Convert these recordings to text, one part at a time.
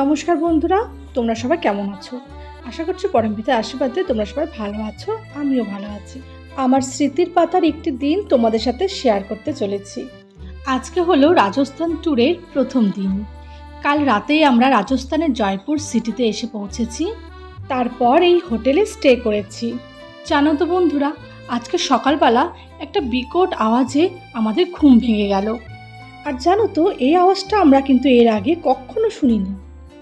নমস্কার বন্ধুরা, তোমরা সবাই কেমন আছো? আশা করছি পরমপিতার আশীর্বাদে তোমরা সবাই ভালো আছো, আমিও ভালো আছি। আমার স্মৃতির পাতার একটি দিন তোমাদের সাথে শেয়ার করতে চলেছি। আজকে হলো রাজস্থান ট্যুরের প্রথম দিন। কাল রাতেই আমরা রাজস্থানের জয়পুর সিটিতে এসে পৌঁছেছি। তারপর এই হোটেলে স্টে করেছি। জানো তো বন্ধুরা, আজকে সকালবেলা একটা বিকট আওয়াজে আমাদের ঘুম ভেঙে গেল। আর জানো তো, এই আওয়াজটা আমরা কিন্তু এর আগে কখনো শুনিনি।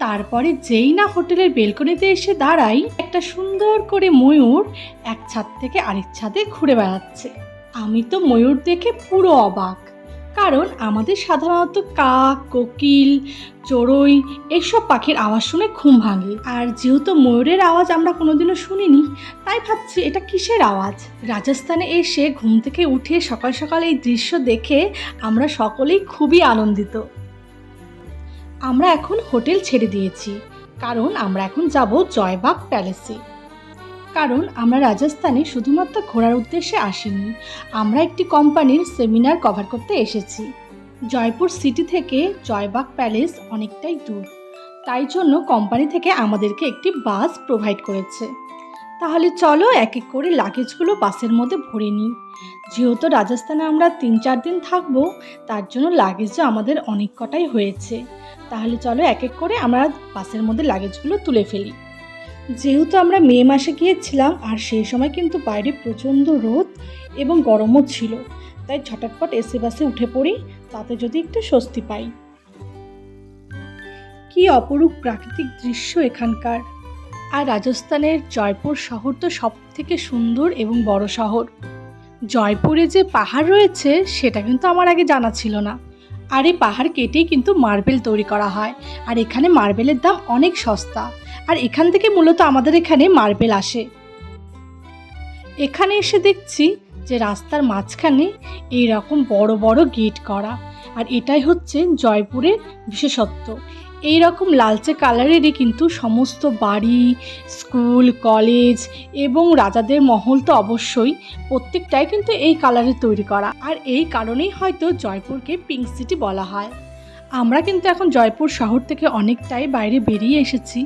তারপরে যেই না হোটেলের বেলকনিতে এসে দাঁড়াই, একটা সুন্দর করে ময়ূর এক ছাদ থেকে আরেক ছাদে ঘুরে বেড়াচ্ছে। আমি তো ময়ূর দেখে পুরো অবাক, কারণ আমাদের সাধারণত কাক, কোকিল, চড়ুই এইসব পাখির আওয়াজ শুনে ঘুম ভাঙে। আর যেহেতু ময়ূরের আওয়াজ আমরা কোনোদিনও শুনিনি, তাই ভাবছি এটা কিসের আওয়াজ? রাজস্থানে এসে ঘুম থেকে উঠে সকাল সকাল এই দৃশ্য দেখে আমরা সকলেই খুবই আনন্দিত। আমরা এখন হোটেল ছেড়ে দিয়েছি, কারণ আমরা এখন যাব জয়বাগ প্যালেসে। কারণ আমরা রাজস্থানে শুধুমাত্র ঘোরার উদ্দেশ্যে আসিনি, আমরা একটি কোম্পানির সেমিনার কভার করতে এসেছি। জয়পুর সিটি থেকে জয়বাগ প্যালেস অনেকটাই দূর, তাই জন্য কোম্পানি থেকে আমাদেরকে একটি বাস প্রোভাইড করেছে। তাহলে চলো এক এক করে লাগেজগুলো বাসের মধ্যে ভরে নিই। যেহেতু রাজস্থানে আমরা তিন চার দিন থাকব, তার জন্য লাগেজও আমাদের অনেক কটাই হয়েছে। তাহলে চলো এক এক করে আমরা বাসের মধ্যে লাগেজগুলো তুলে ফেলি। যেহেতু আমরা মে মাসে গিয়েছিলাম, আর সেই সময় কিন্তু বাইরে প্রচণ্ড রোদ এবং গরমও ছিল, তাই ছটাটপট এসি বাসে উঠে পড়ি, তাতে যদি একটু স্বস্তি পাই। কি অপরূপ প্রাকৃতিক দৃশ্য এখানকার! আর রাজস্থানের জয়পুর শহর তো সব থেকে সুন্দর এবং বড় শহর। জয়পুরে যে পাহাড় রয়েছে, সেটা কিন্তু আমার আগে জানা ছিল না। আর এই পাহাড় কেটেই কিন্তু মার্বেল তৈরি করা হয়। আর এখানে মার্বেলের দাম অনেক সস্তা। আর এখান থেকে মূলত আমাদের এখানে মার্বেল আসে। এখানে এসে দেখছি যে রাস্তার মাঝখানে এই রকম বড় বড় গেট করা। আর এটাই হচ্ছে জয়পুরের বিশেষত্ব। এই রকম লালচে কালারেরই কিন্তু সমস্ত বাড়ি, স্কুল, কলেজ এবং রাজাদের মহল তো অবশ্যই প্রত্যেকটাই কিন্তু এই কালারের তৈরি করা। আর এই কারণেই হয়তো জয়পুরকে পিঙ্ক সিটি বলা হয়। আমরা কিন্তু এখন জয়পুর শহর থেকে অনেকটাই বাইরে বেরিয়ে এসেছি।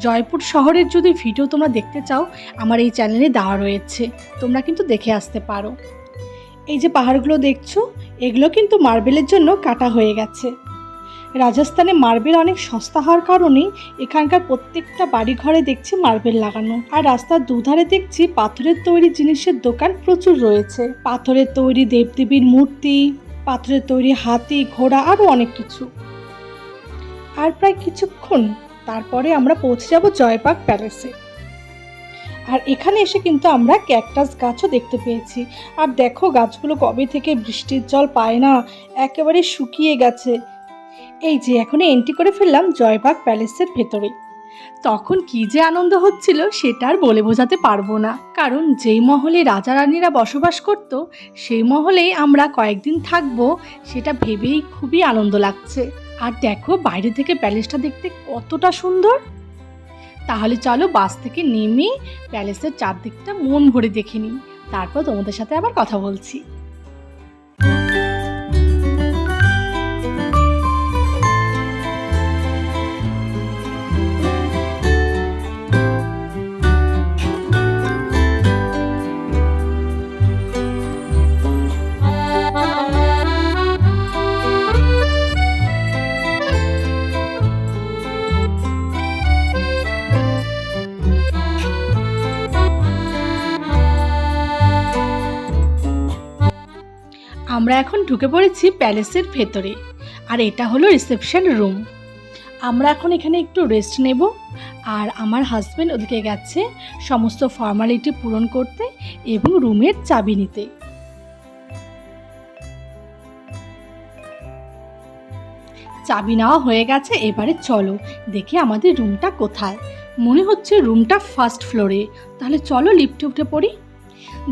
জয়পুর শহরের যদি ভিডিও তোমরা দেখতে চাও, আমার এই চ্যানেলে দেওয়া রয়েছে। তোমরা কিন্তু দেখে আসতে পারো। এই যে পাহাড়গুলো দেখছ, এগুলো কিন্তু মার্বেলের জন্য কাটা হয়ে গেছে। রাজস্থানে মার্বেল অনেক সস্তা হওয়ার কারণে এখানকার প্রত্যেকটা বাড়ি ঘরে দেখছি মার্বেল লাগানো। আর রাস্তার দুধারে দেখছি পাথরের তৈরি জিনিসের দোকান প্রচুর রয়েছে। পাথরের তৈরি দেবদেবীর মূর্তি, পাথরের তৈরি হাতি, ঘোড়া, আরও অনেক কিছু। আর প্রায় কিছুক্ষণ তারপরে আমরা পৌঁছে যাব জয়বাগ প্যালেসে। আর এখানে এসে কিন্তু আমরা ক্যাকটাস গাছও দেখতে পেয়েছি। আর দেখো গাছগুলো কবে থেকে বৃষ্টির জল পায় না, একেবারে শুকিয়ে গেছে। এই যে এখন এন্ট্রি করে ফেললাম জয়বাগ প্যালেসের ভেতরে। তখন কি যে আনন্দ হচ্ছিল সেটা আর বলে বোঝাতে পারব না। কারণ যেই মহলে রাজা রানীরা বসবাস করত, সেই মহলেই আমরা কয়েকদিন থাকব, সেটা ভেবেই খুবই আনন্দ লাগছে। আর দেখো বাইরে থেকে প্যালেসটা দেখতে কতটা সুন্দর! তাহলে চলো বাস থেকে নেমে প্যালেসের চারদিকটা মন ভরে দেখে নিই। তারপর তোমাদের সাথে আবার কথা বলছি। আমরা এখন ঢুকে পড়েছি প্যালেসের ভেতরে। আর এটা হলো রিসেপশন রুম। আমরা এখন এখানে একটু রেস্ট নেব। আর আমার হাজব্যান্ড ওদিকে গেছে সমস্ত ফর্মালিটি পূরণ করতে এবং রুমের চাবি নিতে। চাবি নেওয়া হয়ে গেছে, এবারে চলো দেখি আমাদের রুমটা কোথায়। মনে হচ্ছে রুমটা ফার্স্ট ফ্লোরে। তাহলে চলো লিফটে উঠে পড়ি।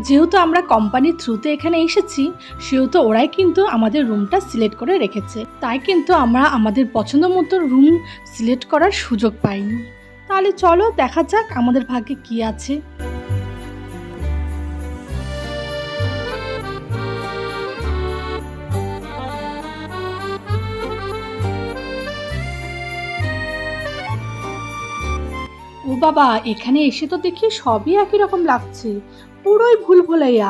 যেহেতু আমরা কোম্পানির থ্রুতে এখানে এসেছি, সেহেতু ওরাই কিন্তু আমাদের রুমটা সিলেক্ট করে রেখেছে। তাই কিন্তু আমরা আমাদের পছন্দ মতো রুম সিলেক্ট করার সুযোগ পাইনি। তাহলে চলো দেখা যাক আমাদের ভাগ্যে কি আছে। ও বাবা, এখানে এসে তো দেখি সবই একই রকম লাগছে। পুরোই ভুল ভুলাইয়া।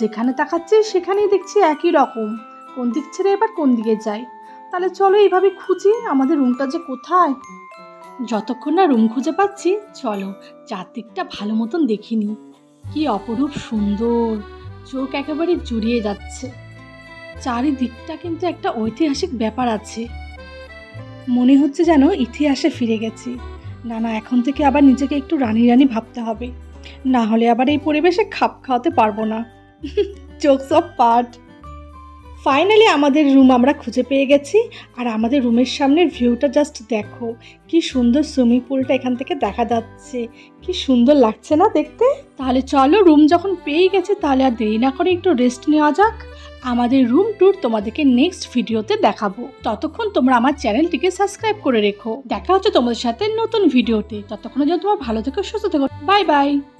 যেখানে তাকাচ্ছি, সেখানেই দেখছি একই রকম। কোন দিক ছেড়ে এবার কোন দিকে যাই তাহলে চলো এইভাবে খুঁজি আমাদের রুমটা যে কোথায়? যতক্ষণ না রুম খুঁজে পাচ্ছি, চলো চারদিকটা ভালো মতন দেখিনি কি অপরূপ সুন্দর, চোখ একেবারে জুড়িয়ে যাচ্ছে। চারিদিকটা কিন্তু একটা ঐতিহাসিক ব্যাপার আছে। মনে হচ্ছে যেন ইতিহাসে ফিরে গেছি। না না এখন থেকে আবার নিজেকে একটু রানী রানী ভাবতে হবে। না হলে আবার এই পরিবেশে খাপ খাওয়াতে পারব না। Jokes apart. ফাইনালি আমাদের রুম আমরা খুঁজে পেয়ে গেছি, আর আমাদের রুমের সামনের ভিউটা জাস্ট দেখো। কি সুন্দর সুইমিং পুলটা এখান থেকে দেখা যাচ্ছে। কি সুন্দর লাগছে না দেখতে? তাহলে চলো রুম যখন পেয়ে গেছে তাহলে আর দেরি না করে একটু রেস্ট নেওয়া যাক। আমাদের রুম ট্যুর তোমাদেরকে নেক্সট ভিডিওতে দেখাবো। ততক্ষণ তোমরা আমার চ্যানেলটিকে সাবস্ক্রাইব করে রেখো। দেখা হচ্ছে তোমাদের সাথে নতুন ভিডিওতে ততক্ষণে যেন তোমার ভালো থেকো, সুস্থ থেকো। Bye bye